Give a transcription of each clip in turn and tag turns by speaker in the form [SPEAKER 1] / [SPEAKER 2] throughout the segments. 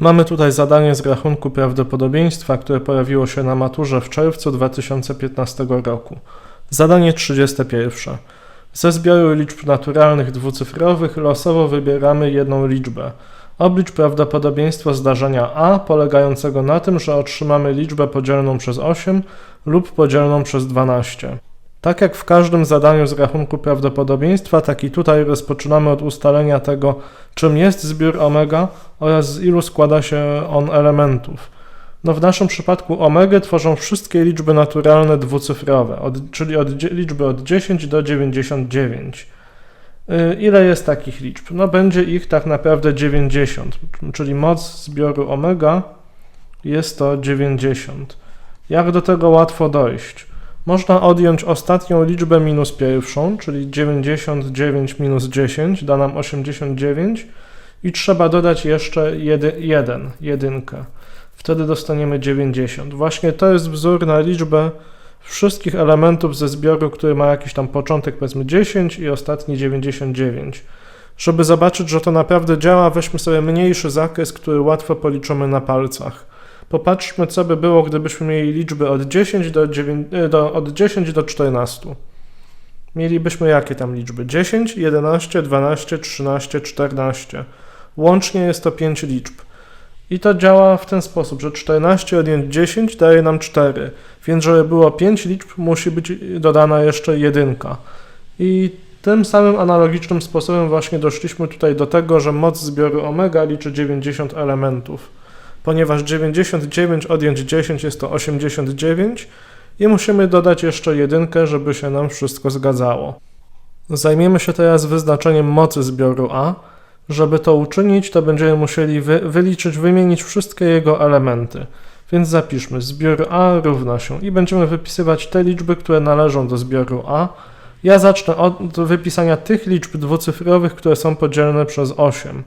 [SPEAKER 1] Mamy tutaj zadanie z rachunku prawdopodobieństwa, które pojawiło się na maturze w czerwcu 2015 roku. Zadanie 31. Ze zbioru liczb naturalnych dwucyfrowych losowo wybieramy jedną liczbę. Oblicz prawdopodobieństwo zdarzenia A polegającego na tym, że otrzymamy liczbę podzielną przez 8 lub podzielną przez 12. Tak jak w każdym zadaniu z rachunku prawdopodobieństwa, tak i tutaj rozpoczynamy od ustalenia tego, czym jest zbiór omega oraz z ilu składa się on elementów. No w naszym przypadku omega tworzą wszystkie liczby naturalne dwucyfrowe, od, czyli od liczby od 10 do 99. Y, Ile jest takich liczb? No będzie ich tak naprawdę 90, czyli moc zbioru omega jest to 90. Jak do tego łatwo dojść? Można odjąć ostatnią liczbę minus pierwszą, czyli 99 minus 10 da nam 89 i trzeba dodać jeszcze 1, jedynkę. Wtedy dostaniemy 90. Właśnie to jest wzór na liczbę wszystkich elementów ze zbioru, który ma jakiś tam początek powiedzmy 10 i ostatni 99. Żeby zobaczyć, że to naprawdę działa, weźmy sobie mniejszy zakres, który łatwo policzymy na palcach. Popatrzmy, co by było, gdybyśmy mieli liczby od 10 do, 9, e, do, od 10 do 14. Mielibyśmy jakie tam liczby? 10, 11, 12, 13, 14. Łącznie jest to 5 liczb. I to działa w ten sposób, że 14 odjąć 10 daje nam 4. Więc żeby było 5 liczb, musi być dodana jeszcze jedynka. I tym samym analogicznym sposobem właśnie doszliśmy tutaj do tego, że moc zbioru omega liczy 90 elementów ponieważ 99 odjąć 10 jest to 89 i musimy dodać jeszcze jedynkę, żeby się nam wszystko zgadzało. Zajmiemy się teraz wyznaczeniem mocy zbioru A. Żeby to uczynić, to będziemy musieli wy, wyliczyć, wymienić wszystkie jego elementy. Więc zapiszmy, zbiór A równa się i będziemy wypisywać te liczby, które należą do zbioru A. Ja zacznę od wypisania tych liczb dwucyfrowych, które są podzielne przez 8.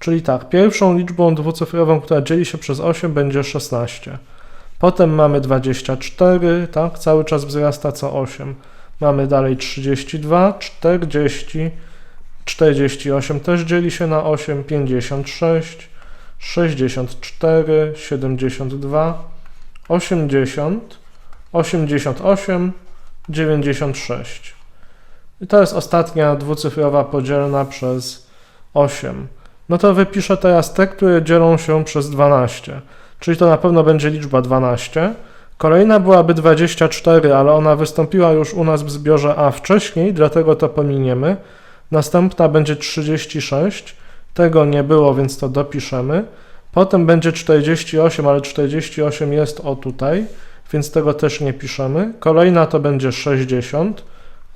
[SPEAKER 1] Czyli tak, pierwszą liczbą dwucyfrową, która dzieli się przez 8 będzie 16. Potem mamy 24, tak, cały czas wzrasta co 8. Mamy dalej 32, 40, 48 też dzieli się na 8, 56, 64, 72, 80, 88, 96. I to jest ostatnia dwucyfrowa podzielna przez 8 no to wypiszę teraz te, które dzielą się przez 12. Czyli to na pewno będzie liczba 12. Kolejna byłaby 24, ale ona wystąpiła już u nas w zbiorze A wcześniej, dlatego to pominiemy. Następna będzie 36. Tego nie było, więc to dopiszemy. Potem będzie 48, ale 48 jest o tutaj, więc tego też nie piszemy. Kolejna to będzie 60,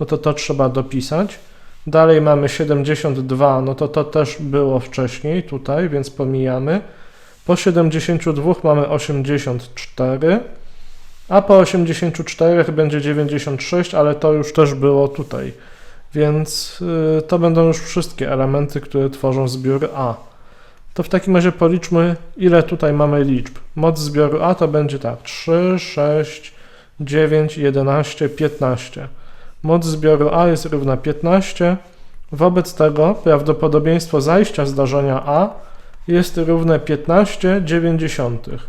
[SPEAKER 1] no to to trzeba dopisać. Dalej mamy 72, no to to też było wcześniej tutaj, więc pomijamy. Po 72 mamy 84, a po 84 będzie 96, ale to już też było tutaj. Więc yy, to będą już wszystkie elementy, które tworzą zbiór A. To w takim razie policzmy, ile tutaj mamy liczb. Moc zbioru A to będzie tak 3, 6, 9, 11, 15. Moc zbioru A jest równa 15. Wobec tego prawdopodobieństwo zajścia zdarzenia A jest równe 15 dziewięćdziesiątych.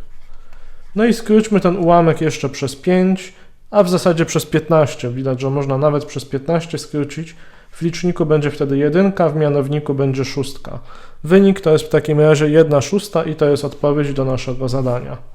[SPEAKER 1] No i skróćmy ten ułamek jeszcze przez 5, a w zasadzie przez 15. Widać, że można nawet przez 15 skrócić. W liczniku będzie wtedy 1, w mianowniku będzie szóstka. Wynik to jest w takim razie 1 szósta i to jest odpowiedź do naszego zadania.